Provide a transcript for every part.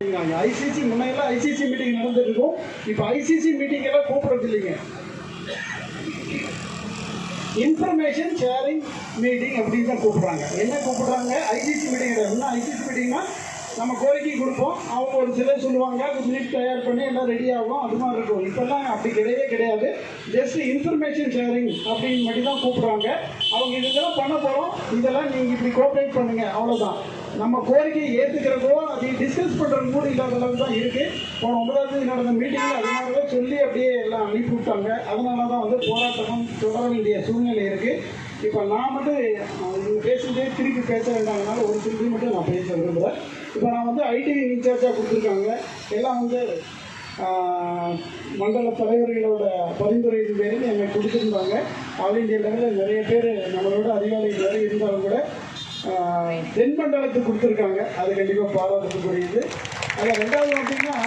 ICC முன்னையெல்லாம் ICC meeting நடந்துட்டு இருக்கும் இப்போ ஐசிசி மீட்டிங் எல்லாம் கூப்பிடுறது இல்லைங்க இன்ஃபர்மேஷன் ஷேரிங் மீட்டிங் அப்படின்னு தான் கூப்பிடுறாங்க. என்ன கூப்பிடுறாங்க? ஐசிசி மீட்டிங் ஐசிசி மீட்டிங்னா நம்ம கோரிக்கை கொடுப்போம். அவங்க ஒரு சிலர் சொல்லுவாங்க அது மினிட் தயார் பண்ணி எல்லாம் ரெடி ஆகும். அது மாதிரி இருக்கும். இப்போல்லாம் அப்படி கிடையவே கிடையாது. ஜஸ்ட் இன்ஃபர்மேஷன் ஷேரிங் அப்படின்னு மட்டும் தான் கூப்பிட்றாங்க. அவங்க இதெல்லாம் பண்ண போகிறோம் இதெல்லாம் நீங்கள் இப்படி கோஆப்ரேட் பண்ணுங்க. அவ்வளோதான் நம்ம கோரிக்கையை ஏற்றுக்கிறதோ அதை டிஸ்கஸ் பண்ணுறது கூட இல்லாத அளவுக்கு தான் இருக்குது போன ஒன்பதாம் தேதி நடந்த மீட்டிங்கில் அதனால தான் சொல்லி அப்படியே எல்லாம் அனுப்பி விட்டாங்க. அதனால தான் வந்து போராட்டமும் தொடர வேண்டிய சூழ்நிலை இருக்குது இப்போ நான் மட்டும் அஹ், இவங்க திருப்பி பேச வேண்டாங்கனால ஒரு திருப்பி மட்டும் நான் பேச விரும்புகிறேன் இப்போ நான் வந்து ஐடி இன்சார்ஜாக கொடுத்துருக்காங்க. எல்லாம் வந்து மண்டல தலைவர்களோட பரிந்துரையின் பேரில் என்னை கொடுத்துருந்தாங்க. ஆல் இந்தியா லெவலில் நிறைய பேர் நம்மளோட அதிகாரிகள் வேறு இருந்தாலும் கூட தென் மண்டலத்துக்கு கொடுத்துருக்காங்க. அது கண்டிப்பாக பாராட்டத்துக்குரியது அதில் ரெண்டாவது பார்த்தீங்கன்னா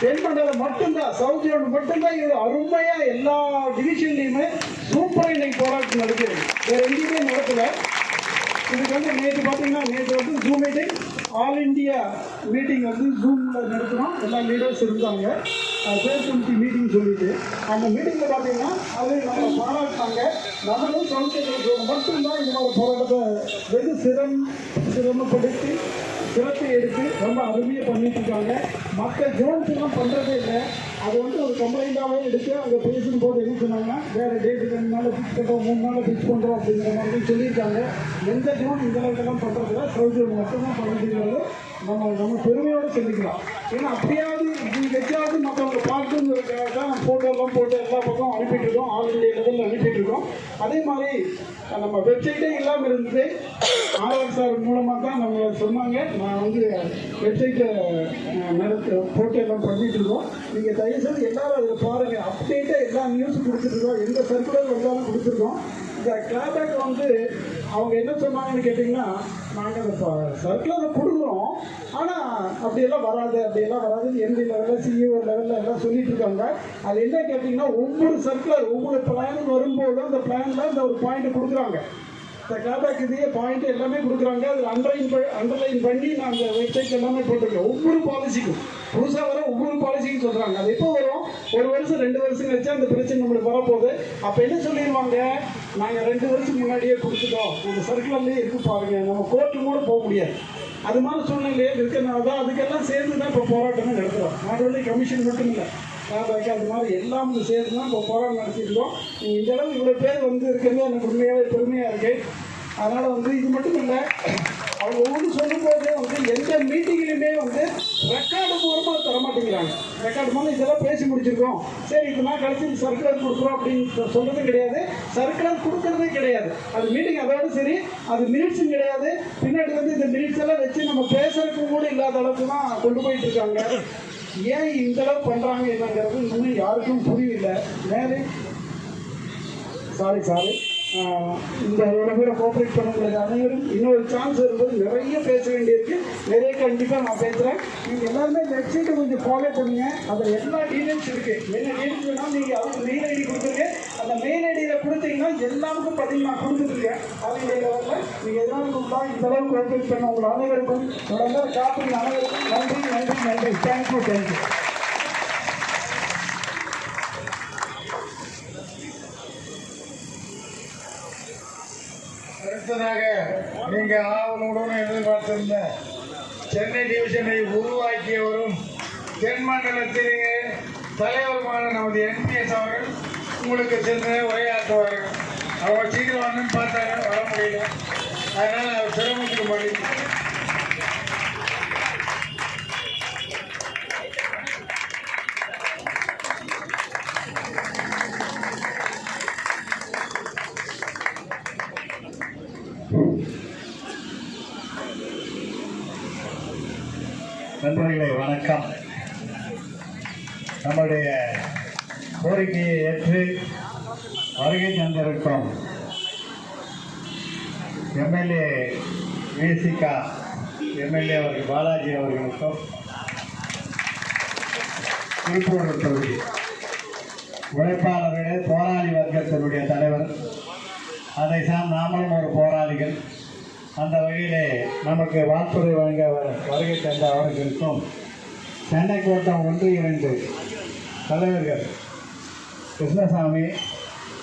தென் மட்டும்தான் சவுத் ஜோன் மட்டும்தான் இது அருமையாக எல்லா டிவிஷன்லையுமே சூப்பராக இன்னைக்கு போராட்டம் நடக்குது. வேறு எங்கேயுமே நடக்கலை. இதுக்கு வந்து நேற்று பார்த்தீங்கன்னா நேற்று வந்து zoom meeting all India meeting வந்து ஜூமில் நடத்தினோம். எல்லா லீடர்ஸ் இருந்தாங்க. சேர்த்து மீட்டிங் சொல்லிட்டு. அந்த மீட்டிங்கில் பார்த்தீங்கன்னா அது நம்ம பாராட்டினாங்க. நம்மளும் சமூகத்தில் மட்டும்தான் இந்த மாதிரி போராட்டத்தை வெகு சிரம் சிரமப்படுத்தி சிறப்பை எடுத்து ரொம்ப அருமையாக பண்ணிட்டு இருக்காங்க. மற்ற ஜோன்ஸ் எல்லாம் பண்ணுறதே இல்லை. அது வந்து ஒரு கம்ப்ளைண்ட்டாகவே எடுத்து அங்கே பேசும்போது என்ன சொன்னாங்கன்னா வேறு டேட்டு ரெண்டு நாளில் ஃபிக்ஸ் பண்ணுறோம் மூணு நாளில் ஃபிக்ஸ் பண்ணுறோம் அப்படிங்கிற மாதிரி சொல்லியிருக்காங்க. எந்த ஜோன் இந்த அளவுக்கெல்லாம் பண்ணுறதில்ல சௌஜர் மட்டும்தான் பண்ணிட்டு நம்ம நம்ம பெருமையோடு சொல்லிக்கலாம். ஏன்னா அப்படியாவது இப்படி வச்சாவது மற்றவங்க பார்க்குங்கிறதுக்காக தான் ஃபோட்டோலாம் போட்டு எல்லா பக்கம் அனுப்பிட்டு இருக்கோம். ஆல் இந்தியா லெவலில் அனுப்பிட்டு இருக்கோம் அதே மாதிரி நம்ம வெப்சைட்டே இல்லாமல் இருந்தது ஆர்ஆர் சார் மூலமாக தான் நம்மளை சொன்னாங்க. நான் வந்து வெப்சைட்டை நடத்த போட்டு எல்லாம் பண்ணிட்டு இருக்கோம். நீங்கள் தயவுசெய்து எல்லாரும் அதில் பாருங்கள் அப்டேட்டாக எல்லா நியூஸும் கொடுத்துருக்கோம் எந்த சர்க்குலர் வந்தாலும் கொடுத்துருக்கோம். இந்த கிளாபேக் வந்து அவங்க என்ன சொன்னாங்கன்னு கேட்டிங்கன்னா நாங்கள் அந்த சர்க்குலரை கொடுக்குறோம். ஆனால் அப்படியெல்லாம் வராது அப்படியெல்லாம் வராதுன்னு எம்பி லெவலில் சிஇஓ லெவலில் எல்லாம் சொல்லிட்டு இருக்காங்க. அது என்ன கேட்டிங்கன்னா ஒவ்வொரு சர்க்குலர் ஒவ்வொரு பிளான் வரும்போதும் அந்த பிளானில் இந்த ஒரு பாயிண்ட் கொடுக்குறாங்க. இந்த கிளாபேக் இதே பாயிண்ட் எல்லாமே கொடுக்குறாங்க. அதில் அண்டர்லைன் அண்டர்லைன் பண்ணி நாங்கள் வெப்சைட் எல்லாமே போட்டிருக்கோம் ஒவ்வொரு பாலிசிக்கும் புதுசாக வர ஒவ்வொரு பாலிசிக்கும் சொல்கிறாங்க அது எப்போ வரும்? ஒரு வருஷம் ரெண்டு வருஷம் கழிச்சு அந்த பிரச்சனை நம்மளுக்கு வரப்போகுது. அப்போ என்ன சொல்லிடுவாங்க நாங்கள் ரெண்டு வருஷம் முன்னாடியே கொடுத்துட்டோம். இந்த சர்க்கிளர்லேயே இருக்கு பாருங்க. நம்ம கோர்ட்டு கூட போக முடியாது. அது மாதிரி சூழ்நிலையே இருக்கிறதுனால தான் அதுக்கெல்லாம் சேர்ந்து தான் இப்போ போராட்டமே நடத்துகிறோம் நாட் ஒன்லி கமிஷன் மட்டும் இல்லை. கிளாபேக் அது மாதிரி எல்லாம் சேர்த்து தான் இப்போ போராட்டம் நடத்திருக்கோம் நீங்கள் இந்த அளவு இவ்வளோ பேர் வந்து இருக்கிறது எனக்கு உண்மையாகவே பெருமையாக இருக்குது அதனால் வந்து இது மட்டும் இல்லை அவங்க ஒவ்வொன்று சொல்லும்போது வந்து எந்த மீட்டிங்லையுமே வந்து ரெக்கார்டு மூலமாக தர மாட்டேங்கிறாங்க. ரெக்கார்டு மூலம் இதெல்லாம் பேசி முடிச்சிருக்கோம். சரி இதெல்லாம் கழிச்சு சர்க்குலர் கொடுக்குறோம் அப்படின்னு சொல்கிறதும் கிடையாது. சர்க்குலர் கொடுக்கறதே கிடையாது. அது மீட்டிங் அதோடு சரி அது மினிட்ஸும் கிடையாது. பின்னாடி வந்து இந்த மினிட்ஸ் எல்லாம் வச்சு நம்ம பேசுறதுக்கு கூட இல்லாத அளவுக்கு தான் கொண்டு போயிட்டு இருக்காங்க. ஏன் இந்த அளவு பண்ணுறாங்க என்னங்கிறது இன்னும் யாருக்கும் புரியல மேலே. சாரி சாரி இந்த இவ்வளோ பேரை கோஆப்ரேட் பண்ணவங்களுக்கு அனைவரும் இன்னொரு சான்ஸ் இருக்கும்போது நிறைய பேச வேண்டியிருக்கு. நிறைய கண்டிப்பாக நான் பேசுகிறேன் நீங்கள் எல்லாருமே வெப்சைட்டை கொஞ்சம் ஃபாலோ பண்ணுங்க. அதில் எல்லா டீடைல்ஸ் இருக்குது என்ன டீடைல்ஸ் நீங்கள் அவங்க மெயில் ஐடி கொடுத்துருங்க. அந்த மெயில் ஐடியில் கொடுத்தீங்கன்னா எல்லாருக்கும் பதில் நான் கொடுத்துருக்கேன் அவங்க லெவலில் நீங்கள் எதனால கொடுத்தா இந்த அளவுக்கு கோஆப்ரேட் பண்ண உங்கள் அனைவருக்கும் தொடர்ந்து காப்பீடு அனைவருக்கும் நன்றி நன்றி நன்றி. தேங்க்யூ தேங்க்யூ அடுத்ததாக நீங்கள் ஆவலுடன் எதிர்பார்த்திருந்த சென்னை டிவிஷனை உருவாக்கியவரும் தென் மண்டலத்திலேயே தலைவருமான நமது என்பிஎஸ் அவர்கள் உங்களுக்கு சென்று உரையாற்றுவார்கள் அவர் சீக்கிரம் வந்து பார்த்தாங்க வர முடியல. அதனால் அவர் சிரமத்துக்கு மன்னிப்பு. நண்பர்களே வணக்கம். நம்முடைய கோரிக்கையை ஏற்று வருகை தந்திருக்கும் எம்எல்ஏ விசிகா எம்எல்ஏ அவர்கள் பாலாஜி அவர்களுக்கும் திருப்பூர் தொகுதி உழைப்பாளர்களே போராளி வர்க்கத்தினுடைய தலைவர். அதை சார் நாமளும் ஒரு போராளிகள். அந்த வகையிலே நமக்கு வாழ்த்துறை வழங்க வ- வருகை தந்த அவர்களுக்கும் சென்னை கோட்டம் ஒன்று இரண்டு தலைவர்கள் கிருஷ்ணசாமி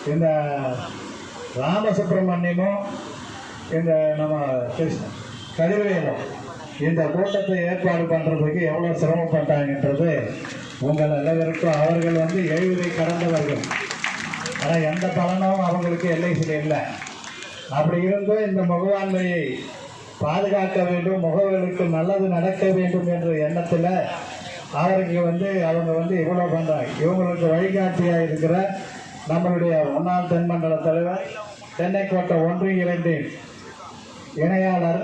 இந்த ராமசுப்பிரமணியமும் இந்த நம்ம கிருஷ்ண கதிரவேலும் இந்த கூட்டத்தை ஏற்பாடு பண்ணுறதுக்கு எவ்வளோ சிரமப்பட்டாங்கன்றது உங்கள் அனைவருக்கும் அவர்கள் வந்து எழுவதை கடந்தவர்கள். ஆனால் எந்த பலனும் அவங்களுக்கு எல்ஐசியில் இல்லை. அப்படி இருந்தும் இந்த முகவாண்மையை பாதுகாக்க வேண்டும் முகவர்களுக்கு நல்லது நடக்க வேண்டும் என்ற எண்ணத்தில் அவருக்கு வந்து அவங்க வந்து இவ்வளோ பண்ணுறாங்க இவங்களுக்கு வழிகாட்டியாக இருக்கிற நம்மளுடைய முன்னாள் தென்மண்டல தலைவர் சென்னை கோட்டை ஒன்று இரண்டின் இணையாளர்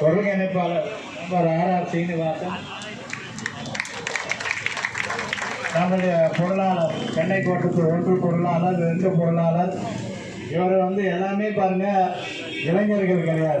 ஒருங்கிணைப்பாளர் நம்பர் ஆர் ஆர் சீனிவாசன் நம்முடைய பொருளாளர் சென்னை கோட்டத்து ஒன்று பொருளாளர் ரெண்டு பொருளாளர் இவர் வந்து எல்லாமே பாருங்க இளைஞர்கள் கிடையாது.